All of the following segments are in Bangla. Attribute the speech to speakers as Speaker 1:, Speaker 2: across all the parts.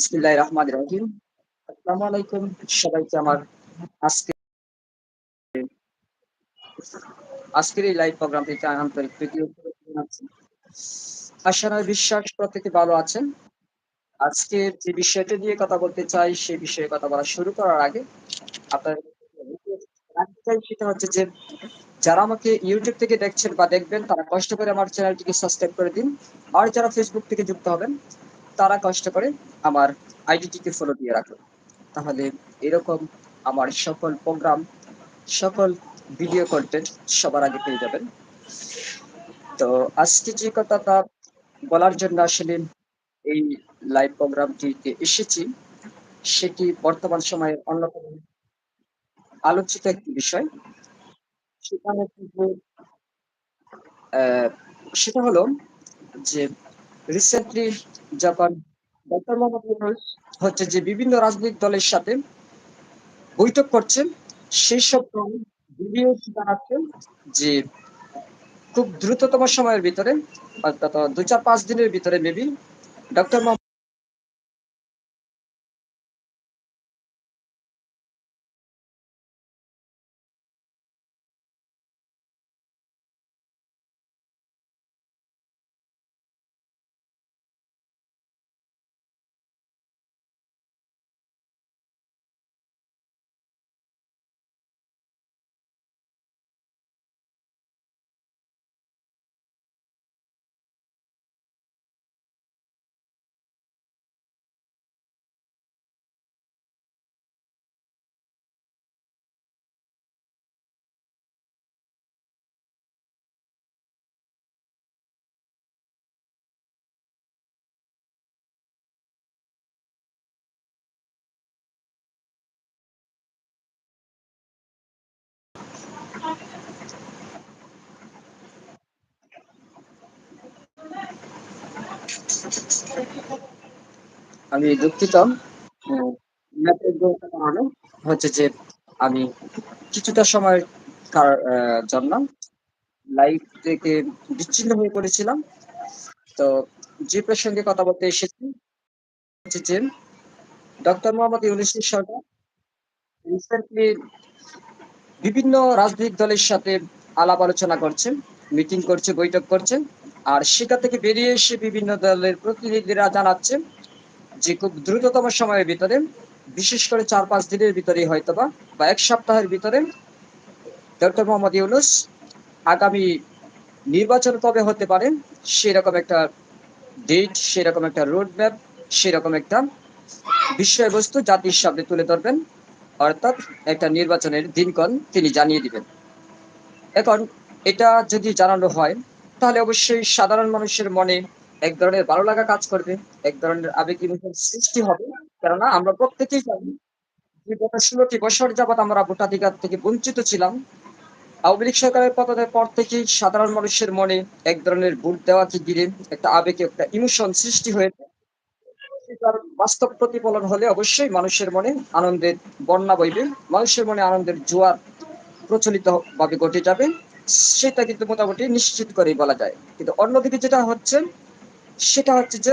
Speaker 1: বিসমিল্লাহ রহমান রহিম আসসালামু আলাইকুম সবাইকে আমার আজকে আজকের এই লাইভ প্রোগ্রামটিতে আন্তরিক প্রীতি জানাচ্ছি। আশা নয়, বিশ্বাস প্রত্যেকে ভালো আছেন আজকে যে বিষয়টা নিয়ে কথা বলতে চাই, সেই বিষয়ে কথা বলা শুরু করার আগে আপনার সেটা হচ্ছে যে, যারা আমাকে ইউটিউব থেকে দেখছেন বা দেখবেন, তারা কষ্ট করে আমার চ্যানেলটিকে সাবস্ক্রাইব করে দিন। আর যারা ফেসবুক থেকে যুক্ত হবেন তারা কষ্ট করে আমার আইডিটিকে ফলো দিয়ে রাখুন তাহলে এরকম আমার সকল প্রোগ্রাম সকল ভিডিও কন্টেন্ট সবার আগে পেয়ে যাবেন। তো আজকে যে কথাটা বলার জন্য আসলে এই লাইভ প্রোগ্রামটিতে এসেছি, সেটি বর্তমান সময়ে অন্যতম আলোচিত একটি বিষয়। সেখানে সেটা হলো যে রিসেন্টলি জাপান ডক্টর মোহাম্মদ হচ্ছে যে বিভিন্ন রাজনৈতিক দলের সাথে বৈঠক করছেন সেই সব ভিডিও জানাচ্ছেন যে খুব দ্রুততম সময়ের ভিতরে, অর্থাৎ দু চার পাঁচ দিনের ভিতরে মেবি ডক্টর আমি দুঃখিত। হচ্ছে যে আমি কিছুটা সময়ের জন্য লাইভ থেকে বিচ্ছিন্ন হয়ে পড়েছিলাম। তো যে প্রসঙ্গে কথা বলতে এসেছি, হচ্ছে যে ডক্টর মোহাম্মদ ইউনিস সরকার রিসেন্টলি বিভিন্ন রাজনৈতিক দলের সাথে আলাপ আলোচনা করছেন মিটিং করছে, বৈঠক করছেন আর সেটা থেকে বেরিয়ে এসে বিভিন্ন দলের প্রতিনিধিরা জানাচ্ছেন যে খুব দ্রুততম সময়ের ভিতরে, বিশেষ করে চার পাঁচ দিনের ভিতরে হয়তোবা বা এক সপ্তাহের ভিতরে, ডক্টর মোহাম্মদ ইউনুস আগামী নির্বাচন কবে হতে পারে, সেরকম একটা ডেট সেরকম একটা রোড ম্যাপ সেরকম একটা বিষয়বস্তু জাতির সামনে তুলে ধরবেন। অর্থাৎ একটা নির্বাচনের দিনক্ষণ তিনি জানিয়ে দিবেন। এখন এটা যদি জানানো হয় তাহলে অবশ্যই সাধারণ মানুষের মনে এক ধরনের ভালো লাগা কাজ করবে, এক ধরনের আবেগ ইমোশন সৃষ্টি হবে। কেননা আমরা প্রত্যেকেই জানি ষোলোটি বছর যাবৎ আমরা ভোটাধিকার থেকে বঞ্চিত ছিলাম। আওয়ামী লীগ সরকারের পতনের পর থেকেই সাধারণ মানুষের মনে এক ধরনের ভোট দেওয়াকে ঘিরে একটা আবেগে একটা ইমোশন সৃষ্টি হয়েছে। তার বাস্তব প্রতিফলন হলে অবশ্যই মানুষের মনে আনন্দের বন্যা বইবে, মানুষের মনে আনন্দের জোয়ার প্রচলিত ভাবে ঘটে যাবে। সেটা কিন্তু মোটামুটি নিশ্চিত করেই বলা যায়। কিন্তু অন্যদিকে যেটা হচ্ছে, সেটা হচ্ছে যে,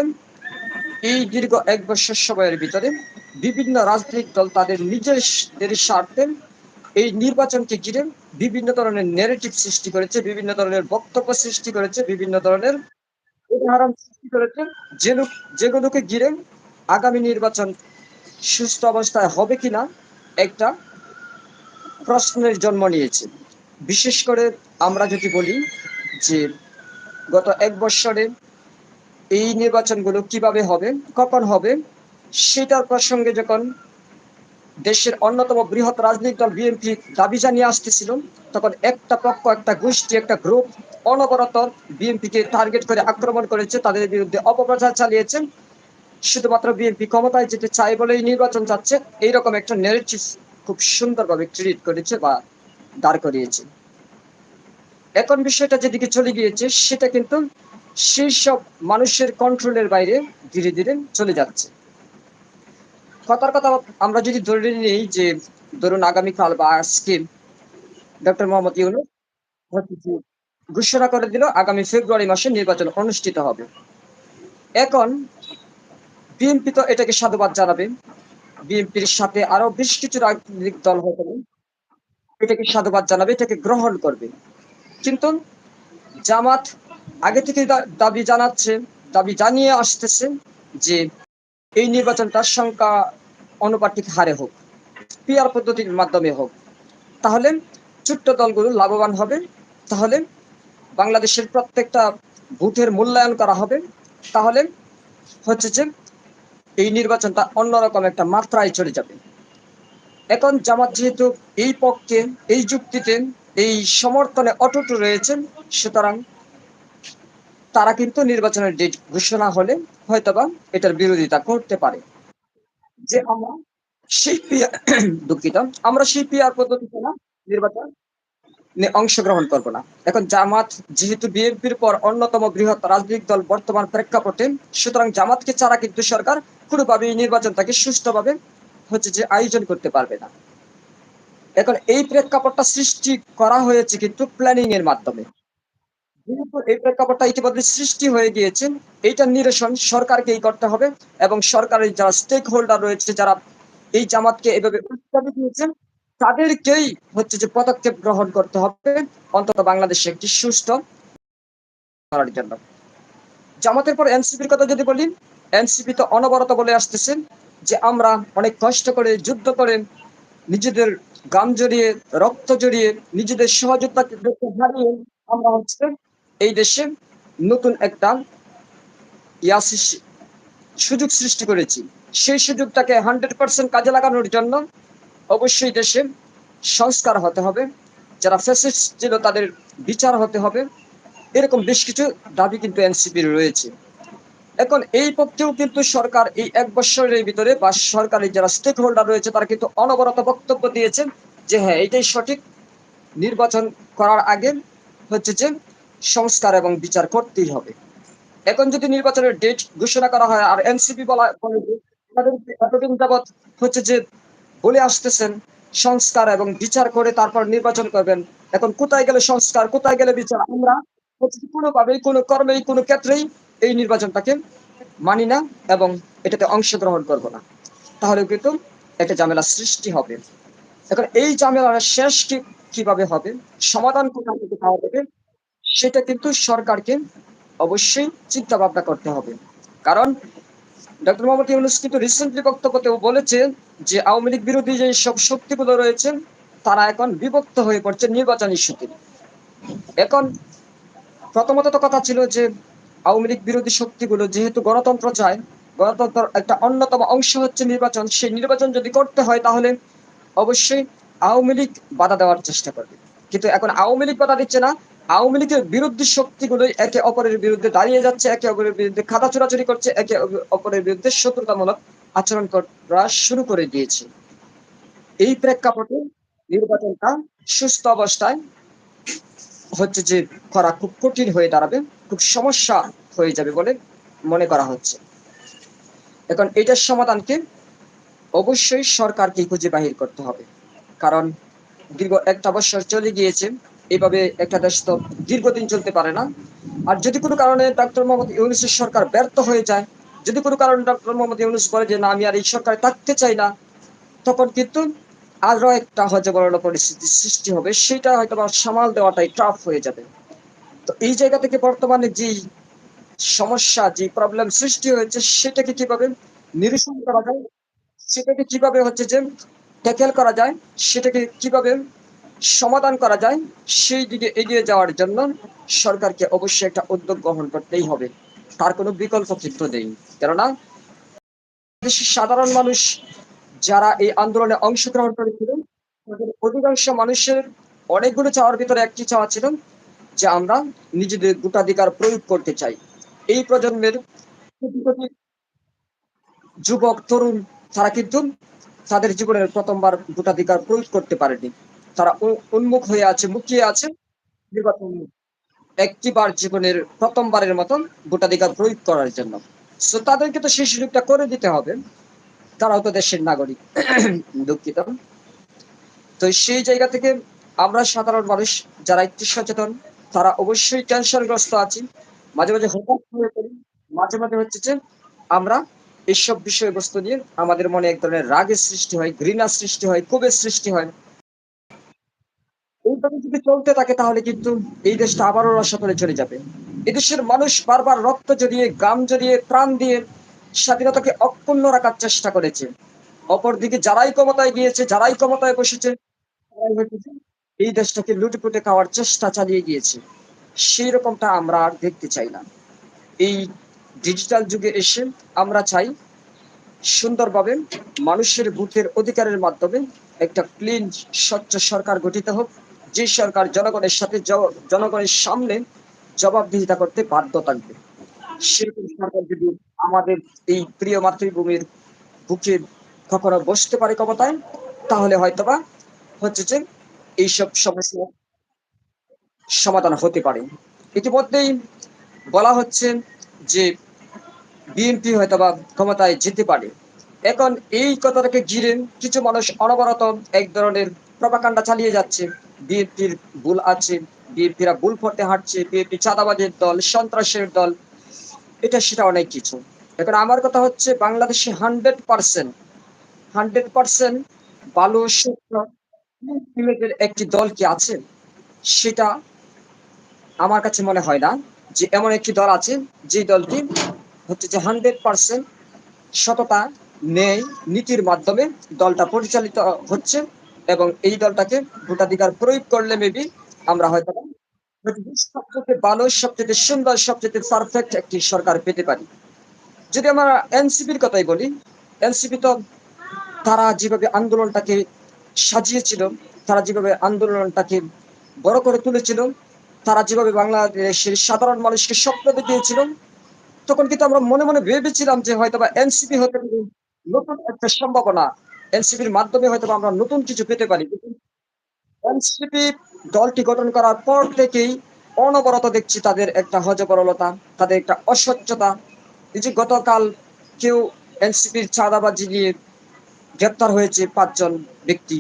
Speaker 1: এই দীর্ঘ এক বছর সময়ের ভিতরে বিভিন্ন রাজনৈতিক দল তাদের নিজেদের স্বার্থে এই নির্বাচনকে ঘিরে বিভিন্ন ধরনের নেগেটিভ সৃষ্টি করেছে, বিভিন্ন ধরনের বক্তব্য সৃষ্টি করেছে, বিভিন্ন ধরনের উদাহরণ সৃষ্টি করেছে। যে যেগুলোকে ঘিরে আগামী নির্বাচন সুস্থ অবস্থায় হবে কিনা, একটা প্রশ্নের জন্ম নিয়েছে। বিশেষ করে আমরা যদি বলি যে গত এক বছরে এই নির্বাচনগুলো কীভাবে হবে, কখন হবে, সেটার প্রসঙ্গে যখন দেশের অন্যতম বৃহৎ রাজনৈতিক দল বিএনপি দাবি জানিয়ে আসতেছিল, তখন একটা পক্ষ, একটা গোষ্ঠী, একটা গ্রুপ অনবরত বিএনপিকে টার্গেট করে আক্রমণ করেছে, তাদের বিরুদ্ধে অপপ্রচার চালিয়েছে। শুধুমাত্র বিএনপি ক্ষমতায় যেতে চায় বলেই নির্বাচন চাচ্ছে, এইরকম একটা নেগেটিভ খুব সুন্দরভাবে ট্রিট করেছে বা দাঁড় করিয়েছে। এখন বিষয়টা যেদিকে চলে গিয়েছে, সেটা কিন্তু সেই সব মানুষের কন্ট্রোলের বাইরে ধীরে ধীরে চলে যাচ্ছে। কথার কথা আমরা যদি ধরে নিই যে, ধরুন আগামীকাল বা আজকে ডক্টর মোহাম্মদ ইউনুস ঘোষণা করে দিল, আগামী ফেব্রুয়ারি মাসে নির্বাচন অনুষ্ঠিত হবে। এখন বিএনপি তো এটাকে সাধুবাদ জানাবে। বিএনপির সাথে আরও বেশ কিছু রাজনৈতিক দল হতে এটাকে সাধুবাদ জানাবে, এটাকে গ্রহণ করবে। কিন্তু জামাত আগে থেকে দাবি জানাচ্ছে, দাবি জানিয়ে আসতেছে যে এই নির্বাচনটা সংখ্যা অনুপাতিক হারে হোক পিয়ার পদ্ধতির মাধ্যমে হোক। তাহলে ছোট্ট দলগুলো লাভবান হবে। তাহলে বাংলাদেশের প্রত্যেকটা ভোটের মূল্যায়ন করা হবে। তাহলে হচ্ছে যে এই নির্বাচনটা অন্যরকম একটা মাত্রায় চলে যাবে। এখন জামাত যেহেতু এই পক্ষে, এই যুক্তিতে এই সমর্থনে অটুট রয়েছেন, সুতরাং তারা কিন্তু নির্বাচনের ডেট ঘোষণা হলে হয়তোবা এটার বিরোধিতা করতে পারে। যে আমরা দুঃখিত, আমরা সেই পিয়ার পদ্ধতিতে না নির্বাচন অংশগ্রহণ করব না। এখন জামাত যেহেতু বিএনপির পর অন্যতম বৃহৎ রাজনৈতিক দল বর্তমান প্রেক্ষাপটে, সুতরাং জামাতকে ছাড়া কিন্তু সরকার কোনোভাবে এই নির্বাচনটাকে সুষ্ঠুভাবে হচ্ছে যে আয়োজন করতে পারবে না। এখন এই প্রেক্ষাপটটা সৃষ্টি করা হয়েছে কিন্তু প্ল্যানিং এর মাধ্যমে। যেহেতু এই প্রেক্ষাপটটা ইতিমধ্যে সৃষ্টি হয়ে গিয়েছে, এইটা নিরসন সরকারকেই করতে হবে এবং সরকারের যারা স্টেক হোল্ডার রয়েছে, যারা এই জামাতকে এভাবে উৎসাহ দিয়েছেন তাদেরকেই হচ্ছে যে পদক্ষেপ গ্রহণ করতে হবে। অন্তত বাংলাদেশে একটি সুষ্ঠু করার জন্য। জামাতের পর এনসিপির কথা যদি বলি, এনসিপি তো অনবরত বলে আসতেছেন যে আমরা অনেক কষ্ট করে, যুদ্ধ করে নিজেদের গাম জড়িয়ে, রক্ত জড়িয়ে নিজেদের সহযোগিতাকে হারিয়ে আমরা হচ্ছে এই দেশে নতুন একটা ইয়া সুযোগ সৃষ্টি করেছি। সেই সুযোগটাকে হান্ড্রেড পার্সেন্ট কাজে লাগানোর জন্য অবশ্যই দেশে সংস্কার হতে হবে। যারা ফ্যাসিস্ট ছিল তাদের বিচার হতে হবে। এরকম বেশ কিছু দাবি কিন্তু এনসিপির রয়েছে। এখন এই পক্ষেও কিন্তু সরকার এই এক বছরের ভিতরে বা সরকারের যারা স্টেক হোল্ডার রয়েছে, তারা কিন্তু অনবরত বক্তব্য দিয়েছেন যে হ্যাঁ এটাই সঠিক। নির্বাচন করার আগে হচ্ছে যে সংস্কার এবং বিচার করতেই হবে। এখন যদি নির্বাচনের ডেট ঘোষণা করা হয়, আর এনসিপি বলা এতদিন যাবৎ হচ্ছে যে বলে আসতেছেন, সংস্কার এবং বিচার করে তারপর নির্বাচন করবেন, এখন কোথায় গেলে সংস্কার, কোথায় গেলে বিচার? আমরা কোনোভাবেই, কোনো কর্মেই, কোনো ক্ষেত্রেই এই নির্বাচনটাকে মানি না এবং এটাতে অংশগ্রহণ করব না। তাহলে কিন্তু একটা ঝামেলা সৃষ্টি হবে। এখন এই ঝামেলার শেষ কীভাবে হবে? সমাধান কোথা থেকে পাওয়া যাবে? সেটা কিন্তু সরকারকে অবশ্যই চিন্তা ভাবনা করতে হবে। কারণ ডক্টর মোহাম্মদ ইউনুস কিন্তু রিসেন্টলি বক্তব্যতেও বলেছে যে আওয়ামী লীগ বিরোধী যে সব শক্তিগুলো রয়েছে, তারা এখন বিভক্ত হয়ে পড়ছে নির্বাচন ইস্যুতে। এখন প্রথমত তো কথা ছিল যে আওয়ামী লীগ বিরোধী শক্তিগুলো যেহেতু গণতন্ত্র চায়, গণতন্ত্র একটা অন্যতম অংশ হচ্ছে নির্বাচন, সেই নির্বাচন যদি করতে হয় তাহলে অবশ্যই আওয়ামী লীগ বাধা দেওয়ার চেষ্টা করবে। কিন্তু এখন আওয়ামী লীগ বাধা দিচ্ছে না, আওয়ামী লীগের বিরুদ্ধে শক্তিগুলোই একে অপরের বিরুদ্ধে দাঁড়িয়ে যাচ্ছে, একে অপরের বিরুদ্ধে খাতা চোরাচুরি করছে, একে অপরের বিরুদ্ধে শত্রুতামূলক আচরণ করা শুরু করে দিয়েছে। এই প্রেক্ষাপটে নির্বাচনটা সুস্থ অবস্থায় হচ্ছে যে করা খুব কঠিন হয়ে দাঁড়াবে, খুব সমস্যা হয়ে যাবে বলে মনে করা হচ্ছে। এখন এটার সমাধানকে অবশ্যই সরকারকে খুঁজে বাহির করতে হবে। কারণ দীর্ঘ একটা বছর চলে গিয়েছে, এভাবে একটা দেশ তো দীর্ঘদিন চলতে পারে না। আর যদি কোনো কারণে ডক্টর মোহাম্মদ ইউনুসের সরকার ব্যর্থ হয়ে যায়, যদি কোনো কারণে ডক্টর মোহাম্মদ ইউনুস বলে যে, না, আমি আর এই সরকারে থাকতে চাই না, তখন কিন্তু আরও একটা হজবরল পরিস্থিতির সৃষ্টি হবে। সেটা হয়তো সামাল দেওয়াটাই টাফ হয়ে যাবে। তো এই জায়গা থেকে বর্তমানে যে সমস্যা, যে প্রবলেম সৃষ্টি হয়েছে সেটাকে কীভাবে নিরসন করা যায়, সেটাকে কীভাবে হচ্ছে যে ট্যাকেল করা যায়, সেটাকে কীভাবে সমাধান করা যায়, সেই দিকে এগিয়ে যাওয়ার জন্য সরকারকে অবশ্যই একটা উদ্যোগ গ্রহণ করতেই হবে। তার কোনো বিকল্প কিন্তু নেই। কেননা সাধারণ মানুষ যারা এই আন্দোলনে অংশগ্রহণ করেছিলেন তাদের অধিকাংশ মানুষের অনেকগুলো চাওয়ার ভিতরে একটি চাওয়া ছিল যে আমরা নিজেদের গোটাধিকার প্রয়োগ করতে চাই। এই প্রজন্মের যুবক, তরুণ, তারা কিন্তু তাদের জীবনের প্রথমবার ভোটাধিকার প্রয়োগ করতে পারেনি। তারা উন্মুখ হয়ে আছে, মুখিয়ে আছে নির্বাচন একটিবার জীবনের প্রথমবারের মতন ভোটাধিকার প্রয়োগ করার জন্য। সো তাদেরকে তো সেই সুযোগটা করে দিতে হবে। তারাও তো দেশের নাগরিক, দুঃখিত। তো সেই জায়গা থেকে আমরা সাধারণ মানুষ যারা একটু সচেতন, তারা অবশ্যই টেনশনগ্রস্ত আছি। মাঝে মাঝে হতাশ হয়ে পড়ি মাঝে মাঝে হচ্ছে যে আমরা এইসব বিষয়বস্তু নিয়ে আমাদের মনে এক ধরনের রাগের সৃষ্টি হয়, ঘৃণার সৃষ্টি হয়, ক্ষোভের সৃষ্টি হয়। এইভাবে যদি চলতে থাকে তাহলে কিন্তু এই দেশটা আবারও রসাতলে চলে যাবে। এদেশের মানুষ বারবার রক্ত জড়িয়ে গাম জড়িয়ে, প্রাণ দিয়ে স্বাধীনতাকে অক্ষুণ্ণ রাখার চেষ্টা করেছে। অপরদিকে যারাই ক্ষমতায় গিয়েছে, যারাই ক্ষমতায় বসেছে, তারাই হচ্ছে এই দেশটাকে লুটেপুটে খাওয়ার চেষ্টা চালিয়ে গিয়েছে। সেই রকমটা আমরা আর দেখতে চাই না। এই ডিজিটাল যুগে এসে আমরা চাই সুন্দরভাবে মানুষের ভোটের অধিকারের মাধ্যমে একটা ক্লিন স্বচ্ছ সরকার গঠিত হোক, যে সরকার জনগণের সাথে জনগণের সামনে জবাবদিহিতা করতে বাধ্য থাকবে। সেরকম সরকার যদি আমাদের এই প্রিয় মাতৃভূমির বুকে কখনো বসতে পারে ক্ষমতায়, তাহলে হয়তোবা হচ্ছে যে এইসব সমস্যা সমাধান হতে পারে। ইতিমধ্যেই বলা হচ্ছে যে বিএনপি হয়তো বা ক্ষমতায় যেতে পারে। এখন এই কথাটাকে ঘিরে কিছু মানুষ অনবরত এক ধরনের প্রপাকাণ্ডা চালিয়ে যাচ্ছে। বিএনপির ভুল আছে বিএনপিরা ভুল পথে হাঁটছে বিএনপি চাঁদাবাজের দল, সন্ত্রাসের দল, এটা সেটা অনেক কিছু। এখন আমার কথা হচ্ছে বাংলাদেশে হান্ড্রেড পার্সেন্ট হান্ড্রেড পার্সেন্ট শুক্র সিমেন্টের একটি দল কি আছে? সেটা আমার কাছে মনে হয় না যে এমন একটি দল আছে, যে দলটি হচ্ছে যে হান্ড্রেড পার্সেন্ট সততা ন্যায় নীতির মাধ্যমে দলটা পরিচালিত হচ্ছে এবং এই দলটাকে ভোটাধিকার প্রয়োগ করলে মেবি আমরা হয়তো সবচেয়ে ভালো, সবচেয়ে সুন্দর, সবচেয়ে পারফেক্ট একটি সরকার পেতে পারি। যদি আমরা এনসিপির কথাই বলি, এনসিপি তো তারা যেভাবে আন্দোলনটাকে সাজিয়েছিল, তারা যেভাবে আন্দোলনটাকে বড় করে তুলেছিল তারা যেভাবে বাংলাদেশের সাধারণ মানুষকে স্বপ্ন দেখিয়েছিল, তখন কিন্তু আমরা মনে মনে ভেবেছিলাম যে হয়তো বা এনসিপি হতে নতুন একটা সম্ভাবনা। এনসিপির মাধ্যমে হয়তো আমরা নতুন কিছু পেতে পারি। এনসিপি দলটি গঠন করার পর থেকেই অনবরত দেখছি তাদের একটা হজবরলতা, তাদের একটা অস্বচ্ছতা। এই যে গতকাল কেউ এনসিপির চাঁদাবাজি নিয়ে গ্রেপ্তার হয়েছে পাঁচজন ব্যক্তি।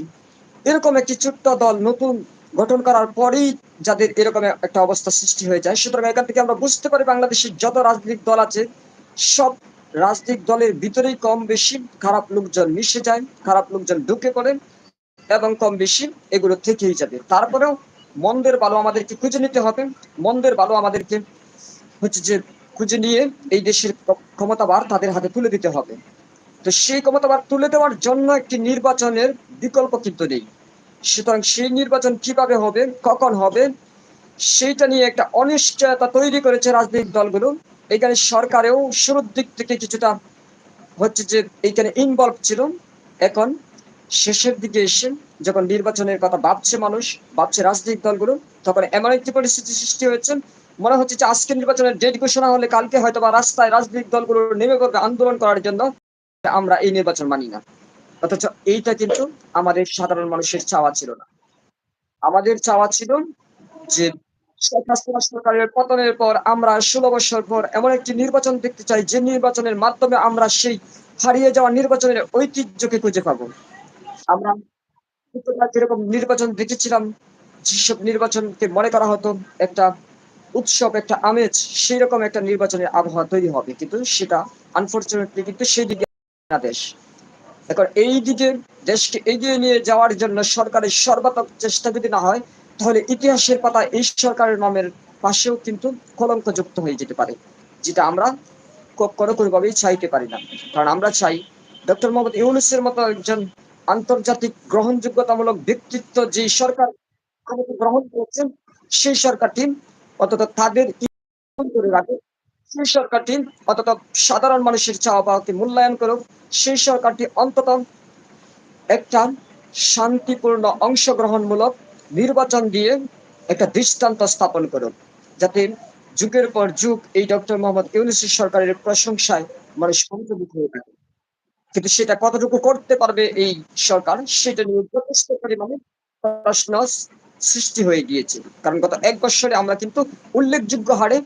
Speaker 1: এরকম একটি ছোট্ট দল নতুন গঠন করার পরেই যাদের এরকম একটা অবস্থা সৃষ্টি হয়ে যায়, সুতরাং এখান থেকে আমরা বুঝতে পারি বাংলাদেশের যত রাজনৈতিক দল আছে, সব রাজনৈতিক দলের ভিতরেই কম বেশি খারাপ লোকজন মিশে যায়, খারাপ লোকজন ঢুকে পড়ে এবং কম বেশি এগুলো থেকেই যাবে। তারপরেও মন্দের ভালো আমাদেরকে খুঁজে নিতে হবে। মন্দের ভালো আমাদেরকে হচ্ছে যে খুঁজে নিয়ে এই দেশের ক্ষমতাবার তাদের হাতে তুলে দিতে হবে। তো সেই ক্ষমতাবার তুলে দেওয়ার জন্য একটি নির্বাচনের বিকল্প কিন্তু নেই। সুতরাং সেই নির্বাচন কীভাবে হবে, কখন হবে, সেইটা নিয়ে একটা অনিশ্চয়তা তৈরি করেছে রাজনৈতিক দলগুলো। এখানে সরকারেও শুরুর দিক থেকে কিছুটা হচ্ছে যে এইখানে ইনভলভ ছিল। এখন শেষের দিকে এসে যখন নির্বাচনের কথা ভাবছে মানুষ, ভাবছে রাজনৈতিক দলগুলো, তখন এমন একটি পরিস্থিতি সৃষ্টি হয়েছে। মনে হচ্ছে যে আজকে নির্বাচনের ডেট ঘোষণা হলে কালকে হয়তো বা রাস্তায় রাজনৈতিক দলগুলো নেমে পড়বে আন্দোলন করার জন্য। আমরা এই নির্বাচন মানি না। অথচ এইটা কিন্তু আমাদের সাধারণ মানুষের চাওয়া ছিল না। আমাদের চাওয়া ছিল যে শেখ হাসিনা সরকারের পতনের পর আমরা ষোলো বছর পর এমন একটি নির্বাচন দেখতে চাই, যে নির্বাচনের মাধ্যমে আমরা সেই হারিয়ে যাওয়া নির্বাচনের ঐতিহ্যকে খুঁজে পাবো। আমরা যেরকম নির্বাচন দেখেছিলাম, যেসব নির্বাচনকে মনে করা হতো একটা উৎসব, একটা আমেজ সেই রকম একটা নির্বাচনের আবহাওয়া তৈরি হবে। কিন্তু সেটা আনফরচুনেটলি কিন্তু সেই দিকে না দেশ। এখন এই দিকে দেশকে এগিয়ে নিয়ে যাওয়ার জন্য সরকারের সর্বাত্মক চেষ্টা যদি না হয়, তাহলে ইতিহাসের পাতা এই সরকারের নামের পাশেও কিন্তু কলঙ্ক যুক্ত হয়ে যেতে পারে, যেটা আমরা কখনো কোনোভাবেই চাইতে পারি না। কারণ আমরা চাই ডক্টর মোহাম্মদ ইউনুসের মতো একজন আন্তর্জাতিক গ্রহণযোগ্যতামূলক ব্যক্তিত্ব যে সরকার গ্রহণ করেছেন সেই সরকারটি অন্তত তাদের করে রাখে সেই সরকারটি অন্তত সাধারণ মানুষের চাওয়া পাওয়াকে মূল্যায়ন করুক, সেই সরকারটি অন্তত একটা শান্তিপূর্ণ অংশগ্রহণমূলক নির্বাচন দিয়ে একটা দৃষ্টান্ত স্থাপন করুক, যাতে যুগের পর যুগ এই ডক্টর মোহাম্মদ ইউনুসের সরকারের প্রশংসায় মানুষ পঞ্চমুখ হয়ে থাকে। কিন্তু সেটা কতটুকু করতে পারবে এই সরকার, সেটা নিয়ে যথেষ্ট পরিমাণে প্রশ্ন সৃষ্টি হয়ে গিয়েছে। কারণ গত এক বছরে আমরা কিন্তু উল্লেখযোগ্য হারে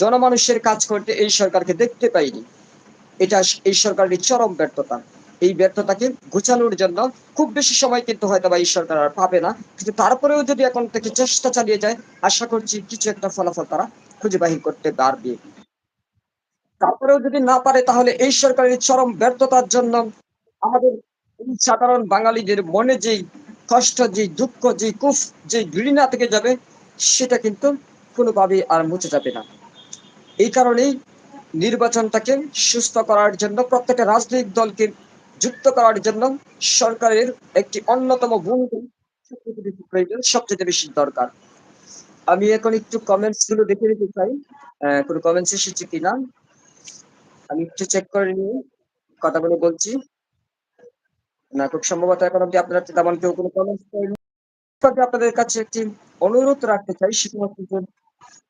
Speaker 1: জনমানুষের কাজ করতে এই সরকারকে দেখতে পাইনি। এটা এই সরকারের চরম ব্যর্থতা। এই ব্যর্থতাকে গুছানোর জন্য খুব বেশি সময় কিন্তু হয়তো বা এই সরকার আর পাবে না। কিন্তু তারপরেও যদি এখন থেকে চেষ্টা চালিয়ে যায়, আশা করছি কিছু একটা ফলাফল তারা খুঁজে বাহির করতে পারবে। তারপরেও যদি না পারে, তাহলে এই সরকারের চরম ব্যর্থতার জন্য আমাদের সাধারণ বাঙালিদের মনে যেই কষ্ট যে দুঃখ যে কুফ যে ঘৃণা থেকে যাবে, সেটা কিন্তু কোনোভাবেই আর মুছে যাবে না। এই কারণেই নির্বাচনটাকে সুস্থ করার জন্য প্রত্যেকটা রাজনৈতিক দলকে যুক্ত করার জন্য সরকারের একটি অন্যতম ভূমিকা সবচেয়ে বেশি দরকার। আমি এখন একটু কমেন্টসগুলো দেখে নিতে চাই। কোনো কমেন্টস এসেছে কিনা? আমি একটু চেক করে নিয়ে কথাগুলো বলছি। না, খুব সম্ভবত এখন অব্দি আপনারা তেমন কেউ কোনো কমেন্টস করেনি আপনাদের কাছে একটি অনুরোধ রাখতে চাই যে,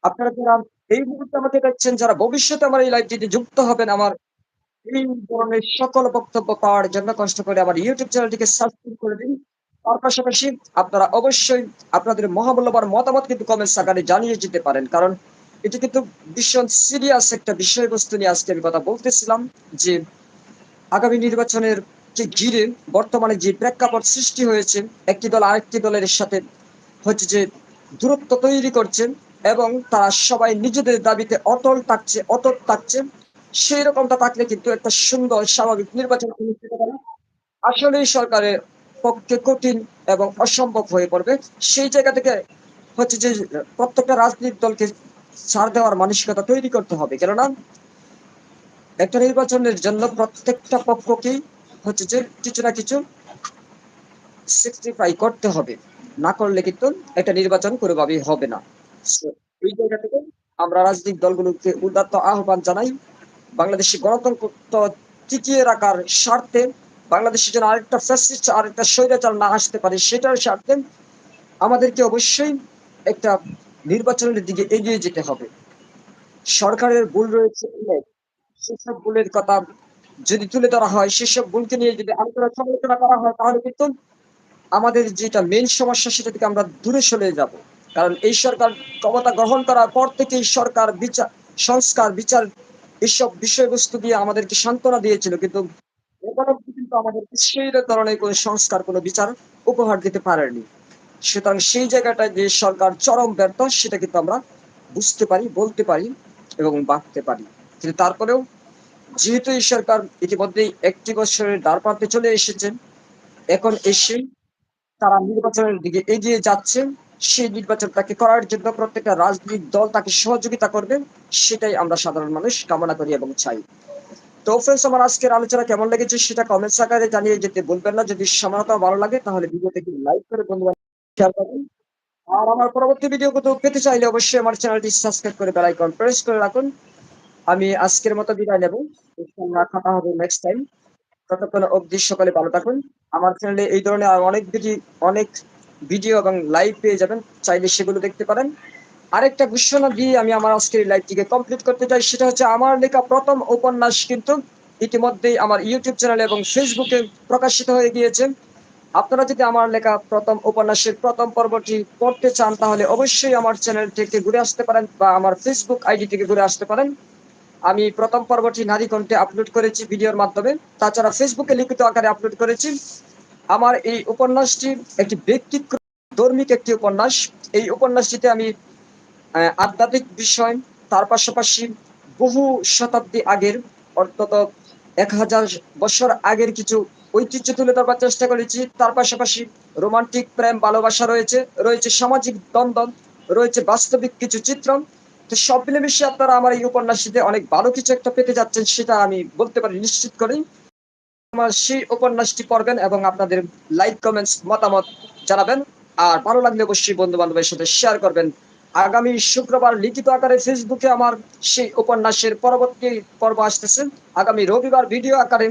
Speaker 1: আপনারা যারা এই মুহূর্তে আমাকে দেখছেন যারা ভবিষ্যতে আমার এই লাইভটিতে যুক্ত হবেন, আমার এই ধরনের সকল বক্তব্য পাওয়ার জন্য কষ্ট করে আমার ইউটিউব চ্যানেলটিকে সাবস্ক্রাইব করে দিন। তার পাশাপাশি আপনারা অবশ্যই আপনাদের মহামূল্যবান মতামত কিন্তু কমেন্টস আকারে জানিয়ে যেতে পারেন, কারণ এটি কিন্তু ভীষণ সিরিয়াস একটা বিষয়বস্তু নিয়ে আজকে আমি কথা বলতেছিলাম যে আগামী নির্বাচনের যে ঘিরে বর্তমানে যে প্রেক্ষাপট সৃষ্টি হয়েছে, একটি দল আরেকটি দলের সাথে হচ্ছে যে দূরত্ব তৈরি করছে। এবং তারা সবাই নিজেদের দাবিতে অটল থাকছে অটল থাকছে। সেই রকমটা থাকলে কিন্তু একটা সুন্দর, স্বাভাবিক নির্বাচন অনুষ্ঠিত করা আসলেই সরকারের পক্ষে কঠিন এবং অসম্ভব হয়ে পড়বে। সেই জায়গা থেকে হচ্ছে যে প্রত্যেকটা রাজনৈতিক দলকে ছাড় দেওয়ার মানসিকতা তৈরি করতে হবে। কেননা একটা নির্বাচনের জন্য প্রত্যেকটা পক্ষকেই হচ্ছে যে কিছু না কিছু সেক্রিফাই করতে হবে। না করলে কিন্তু একটা নির্বাচন কোনোভাবেই হবে না। এই জায়গা থেকে আমরা রাজনৈতিক দলগুলোকে উদাত্ত আহ্বান জানাই বাংলাদেশি গণতন্ত্র টিকিয়ে রাখার স্বার্থে বাংলাদেশে যেন আরেকটা ফ্যাসিস্ট আরেকটা স্বৈরাচার না আসতে পারে সেটার স্বার্থে আমাদেরকে অবশ্যই একটা নির্বাচনের দিকে এগিয়ে যেতে হবে সরকারের ভুল রয়েছে। সেসব ভুলের কথা যদি তুলে ধরা হয়, সেসব ভুলকে নিয়ে যদি আলোচনা সমালোচনা করা হয়, তাহলে কিন্তু আমাদের যেটা মেন সমস্যা সেটা থেকে আমরা দূরে সরে যাব কারণ এই সরকার ক্ষমতা গ্রহণ করার পর থেকেই সরকার বিচার, সংস্কার, বিচার এইসব বিষয়বস্তু দিয়ে আমাদেরকে সান্ত্বনা দিয়েছিল। কিন্তু কিন্তু আমাদেরকে সেই ধরনের কোনো সংস্কার, কোনো বিচার উপহার দিতে পারেনি। সুতরাং সেই জায়গাটায় যে সরকার চরম ব্যর্থ, সেটা কিন্তু আমরা বুঝতে পারি, বলতে পারি এবং বাঁধতে পারি। কিন্তু তারপরেও যেহেতু এই সরকার ইতিমধ্যেই একটি বছরের দ্বার প্রান্তে চলে এসেছে, এখন এসে তারা নির্বাচনের দিকে এগিয়ে যাচ্ছে। সেই নির্বাচনটাকে করার জন্য প্রত্যেকটা রাজনৈতিক দল তাকে সহযোগিতা করবে, সেটাই আমরা সাধারণ মানুষ কামনা করি এবং চাই। তো ফ্রেন্ডস আমার আজকের আলোচনা কেমন লেগেছে সেটা কমেন্টস আকারে জানিয়ে যেতে বলবেন না। যদি সামান্যতম ভালো লাগে, তাহলে ভিডিওটাকে লাইক করে বন্ধু শেয়ার করবেন আর আমার পরবর্তী ভিডিও গুলো পেতে চাইলে অবশ্যই আমার চ্যানেলটি সাবস্ক্রাইব করে বেল আইকন প্রেস করে রাখুন। আমি আজকের মতো বিদায় নেব। কথা হবে নেক্সট টাইম ততক্ষণ অবধি সকালে ভালো থাকুন। আমার চ্যানেলে এই ধরনের অনেক ভিডিও অনেক ভিডিও এবং লাইভ পেয়ে যাবেন, চাইলে সেগুলো দেখতে পারেন। আরেকটা ঘোষণা দিয়ে আমি আমার আজকের লাইভটিকে কমপ্লিট করতে চাই, সেটা হচ্ছে আমার লেখা প্রথম উপন্যাস কিন্তু ইতিমধ্যেই আমার ইউটিউব চ্যানেলে এবং ফেসবুকে প্রকাশিত হয়ে গিয়েছে। আপনারা যদি আমার লেখা প্রথম উপন্যাসের প্রথম পর্বটি পড়তে চান, তাহলে অবশ্যই আমার চ্যানেল থেকে ঘুরে আসতে পারেন বা আমার ফেসবুক আইডি থেকে ঘুরে আসতে পারেন। আমি প্রথম পর্বটি নারী কণ্ঠে আপলোড করেছি ভিডিওর মাধ্যমে। তাছাড়া ফেসবুকে লিখিত আকারে আপলোড করেছি। আমার এই উপন্যাসটি একটি ব্যক্তিক্রম, ধর্মিক একটি উপন্যাস। এই উপন্যাসটিতে আমি আধ্যাত্মিক বিষয়, তার পাশাপাশি বহু শতাব্দী আগের, অন্তত এক হাজার বছর আগের কিছু ঐতিহ্য তুলে ধরবার চেষ্টা করেছি। তার পাশাপাশি রোমান্টিক প্রেম, ভালোবাসা রয়েছে রয়েছে সামাজিক দ্বন্দ্ব, রয়েছে বাস্তবিক কিছু চিত্র। তো সব মিলেমিশে আপনারা আমার এই উপন্যাসটিতে অনেক ভালো কিছু একটা পেতে যাচ্ছেন, সেটা আমি বলতে পারি, নিশ্চিত করেই সেই উপন্যাসটি পড়বেন এবং আপনাদের লাইক কমেন্টস মতামত জানাবেন। আর ভালো লাগলে অবশ্যই বন্ধু বান্ধবের সাথে শেয়ার করবেন। আগামী শুক্রবার লিখিত আকারে ফেসবুকে আমার সেই উপন্যাসের পরবর্তী পর্ব আসতেছে। আগামী রবিবার ভিডিও আকারে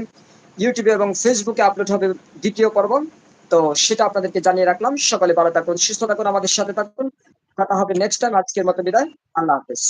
Speaker 1: ইউটিউবে এবং ফেসবুকে আপলোড হবে দ্বিতীয় পর্ব। তো সেটা আপনাদেরকে জানিয়ে রাখলাম। সকালে ভালো থাকুন, সুস্থ থাকুন, আমাদের সাথে থাকুন। কথা হবে নেক্সট টাইম আজকের মতো বিদায়। আল্লাহ হাফেজ।